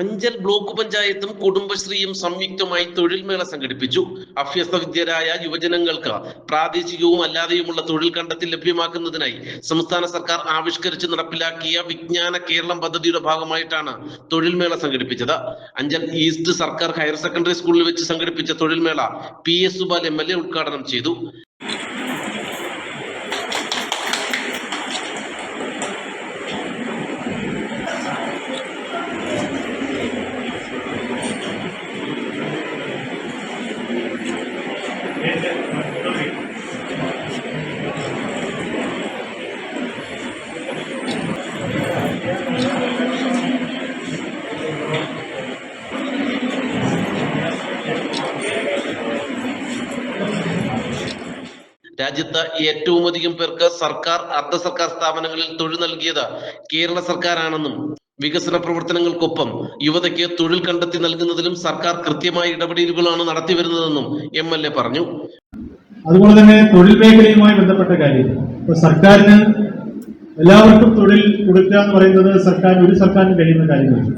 Anchal block പഞ്ചായത്തും കുടുംബശ്രീയും സംയുക്തമായി തൊഴിൽ മേള സംഘടിപ്പിച്ചു. അഭ്യസ്ത വിദ്യരായ യുവജനങ്ങൾക്ക് പ്രാദേശികവും അല്ലാതെയുമുള്ള തൊഴിൽ കണ്ടെത്തി ലഭ്യമാക്കുന്നതിനായി സംസ്ഥാന സർക്കാർ ആവിഷ്കരിച്ച് നടപ്പിലാക്കിയ വിജ്ഞാന കേരളം പദ്ധതിയുടെ ഭാഗമായിട്ടാണ് തൊഴിൽ മേള സംഘടിപ്പിച്ചത്. അഞ്ചൽ ഈസ്റ്റ് സർക്കാർ ഹയർ സെക്കൻഡറി സ്കൂളിൽ വെച്ച് സംഘടിപ്പിച്ച തൊഴിൽ മേള P S Subal M L A ഉദ്ഘാടനം ചെയ്തു. രാജ്യത്ത് ഏറ്റവും അധികം പേർക്ക് സർക്കാർ അർദ്ധ സർക്കാർ സ്ഥാപനങ്ങളിൽ തൊഴിൽ നൽകിയത് കേരള സർക്കാരാണെന്നും വികസന പ്രവർത്തനങ്ങൾക്കൊപ്പം യുവതയ്ക്ക് തൊഴിൽ കണ്ടെത്തി നൽകുന്നതിലും സർക്കാർ കൃത്യമായ ഇടപെടലുകളാണ് നടത്തി വരുന്നതെന്നും എം എൽ എ പറഞ്ഞു. അതുപോലെ തന്നെ തൊഴിൽ മേഖലയുമായി ബന്ധപ്പെട്ട കാര്യം. സർക്കാരിന് എല്ലാവർക്കും തൊഴിൽ കൊടുക്കുക എന്ന് പറയുന്നത് സർക്കാർ ഒരു സർക്കാരിന് കഴിയുന്ന കാര്യമല്ല.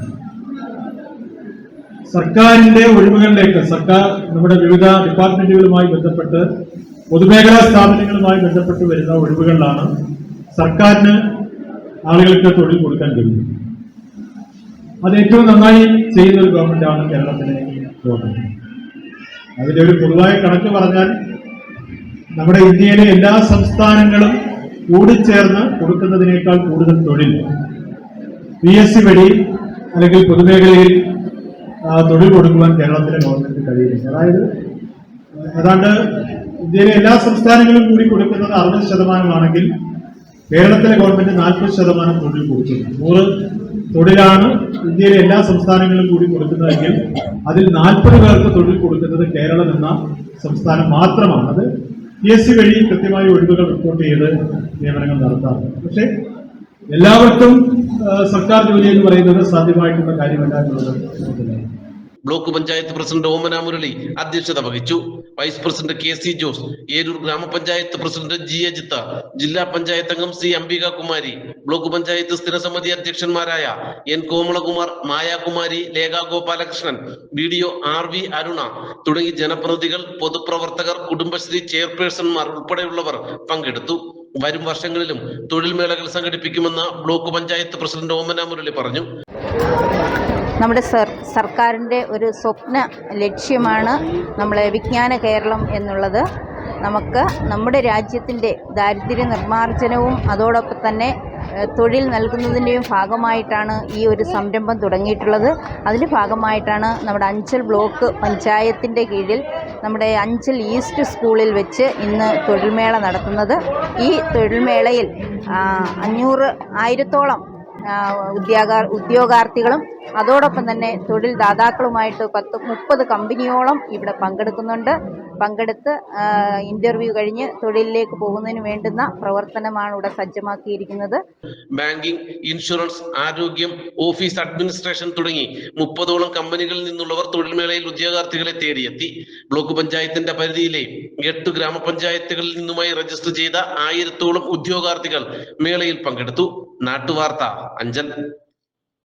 സർക്കാരിന്റെ ഒഴിവുകളിലേക്ക് സർക്കാർ നമ്മുടെ വിവിധ ഡിപ്പാർട്ട്മെന്റുകളുമായി ബന്ധപ്പെട്ട് പൊതുമേഖലാ സ്ഥാപനങ്ങളുമായി ബന്ധപ്പെട്ട് വരുന്ന ഒഴിവുകളിലാണ് സർക്കാരിന് ആളുകൾക്ക് തൊഴിൽ കൊടുക്കാൻ കഴിയുന്നത്. അത് ഏറ്റവും നന്നായി ചെയ്യുന്ന ഒരു ഗവൺമെന്റാണ് കേരളത്തിലെ ഗവൺമെന്റ് അതിന്റെ ഒരു പൊതുവായ കണക്ക് പറഞ്ഞാൽ നമ്മുടെ ഇന്ത്യയിലെ എല്ലാ സംസ്ഥാനങ്ങളും കൂടിച്ചേർന്ന് കൊടുക്കുന്നതിനേക്കാൾ കൂടുതൽ തൊഴിൽ പി എസ് സി വഴി അല്ലെങ്കിൽ പൊതുമേഖലയിൽ തൊഴിൽ കൊടുക്കുവാൻ കേരളത്തിലെ ഗവൺമെന്റ് കഴിയുന്നു അതായത് ഏതാണ്ട് ഇന്ത്യയിലെ എല്ലാ സംസ്ഥാനങ്ങളും കൂടി കൊടുക്കുന്നത് അറുപത് ശതമാനമാണെങ്കിൽ കേരളത്തിലെ ഗവൺമെന്റ് നാൽപ്പത് ശതമാനം തൊഴിൽ കൊടുക്കുന്നു. നൂറ് തൊഴിലാണ് ഇന്ത്യയിലെ എല്ലാ സംസ്ഥാനങ്ങളും കൂടി കൊടുക്കുന്നതെങ്കിൽ അതിൽ നാൽപ്പത് പേർക്ക് തൊഴിൽ കൊടുക്കുന്നത് കേരളം എന്ന സംസ്ഥാനം മാത്രമാണ്. അത് പി എസ് സി വഴി കൃത്യമായി ഒഴിവുകൾ റിപ്പോർട്ട് ചെയ്ത് നിയമനങ്ങൾ നടത്താറുണ്ട്. പക്ഷേ എല്ലാവർക്കും സർക്കാർ ജോലി എന്ന് പറയുന്നത് സാധ്യമായിട്ടുള്ള കാര്യമല്ല എന്നുള്ളത്. ബ്ലോക്ക് പഞ്ചായത്ത് പ്രസിഡന്റ് ഓമന മുരളി അധ്യക്ഷത വഹിച്ചു. Vice president K C Jose Eroor ഗ്രാമപഞ്ചായത്ത് പ്രസിഡന്റ് ജി അജിത്ത ജില്ലാ പഞ്ചായത്ത് അംഗം സി അംബിക കുമാരി ബ്ലോക്ക് പഞ്ചായത്ത് സ്ഥിരസമിതി അധ്യക്ഷന്മാരായ N Komalakumar Mayakumari Lekha Gopalakrishnan B D O R V Aruna തുടങ്ങി ജനപ്രതിനിധികൾ പൊതുപ്രവർത്തകർ കുടുംബശ്രീ ചെയർപേഴ്സൺമാർ ഉൾപ്പെടെയുള്ളവർ പങ്കെടുത്തു. വരും വർഷങ്ങളിലും തൊഴിൽ മേളകൾ സംഘടിപ്പിക്കുമെന്ന് ബ്ലോക്ക് പഞ്ചായത്ത് പ്രസിഡന്റ് ഓമന മുരളി പറഞ്ഞു. നമ്മുടെ സർ സർക്കാരിന്റെ ഒരു സ്വപ്ന ലക്ഷ്യമാണ് നമ്മളെ വിജ്ഞാന കേരളം എന്നുള്ളത്. നമുക്ക് നമ്മുടെ രാജ്യത്തിന്റെ ദാരിദ്ര്യ നിർമ്മാർജനവും അതോടൊപ്പം തന്നെ തൊഴിൽ നൽകുന്നതിന്റെയും ഭാഗമായിട്ടാണ് ഈ ഒരു സംരംഭം തുടങ്ങിയിട്ടുള്ളത്. അതിന്റെ ഭാഗമായിട്ടാണ് നമ്മുടെ അഞ്ചൽ ബ്ലോക്ക് പഞ്ചായത്തിന്റെ കീഴിൽ നമ്മുടെ അഞ്ചൽ ഈസ്റ്റ് സ്കൂളിൽ വെച്ച് ഇന്ന് തൊഴിൽമേള നടത്തുന്നത്. ഈ തൊഴിൽമേളയിൽ അഞ്ഞൂറ് ആയിരത്തോളം ഉദ്യോഗാർ ഉദ്യോഗാർത്ഥികളും അതോടൊപ്പം തന്നെ തൊഴിൽ ദാതാക്കളുമായിട്ട് പത്ത് മുപ്പത് കമ്പനിയോളം ഇവിടെ പങ്കെടുക്കുന്നുണ്ട്. പങ്കെടുത്ത് ഇന്റർവ്യൂ കഴിഞ്ഞ് തൊഴിലിലേക്ക് പോകുന്നതിന് വേണ്ടുന്ന പ്രവർത്തനമാണ് ഇവിടെ സജ്ജമാക്കിയിരിക്കുന്നത്. ബാങ്കിംഗ് ഇൻഷുറൻസ് ആരോഗ്യം ഓഫീസ് അഡ്മിനിസ്ട്രേഷൻ തുടങ്ങി മുപ്പതോളം കമ്പനികളിൽ നിന്നുള്ളവർ തൊഴിൽമേളയിൽ ഉദ്യോഗാർത്ഥികളെ തേടിയെത്തി. ബ്ലോക്ക് പഞ്ചായത്തിന്റെ പരിധിയിലെ എട്ട് ഗ്രാമപഞ്ചായത്തുകളിൽ നിന്നുമായി രജിസ്റ്റർ ചെയ്ത ആയിരത്തോളം ഉദ്യോഗാർത്ഥികൾ മേളയിൽ പങ്കെടുത്തു. നാട്ടുവാർത്ത അഞ്ചൽ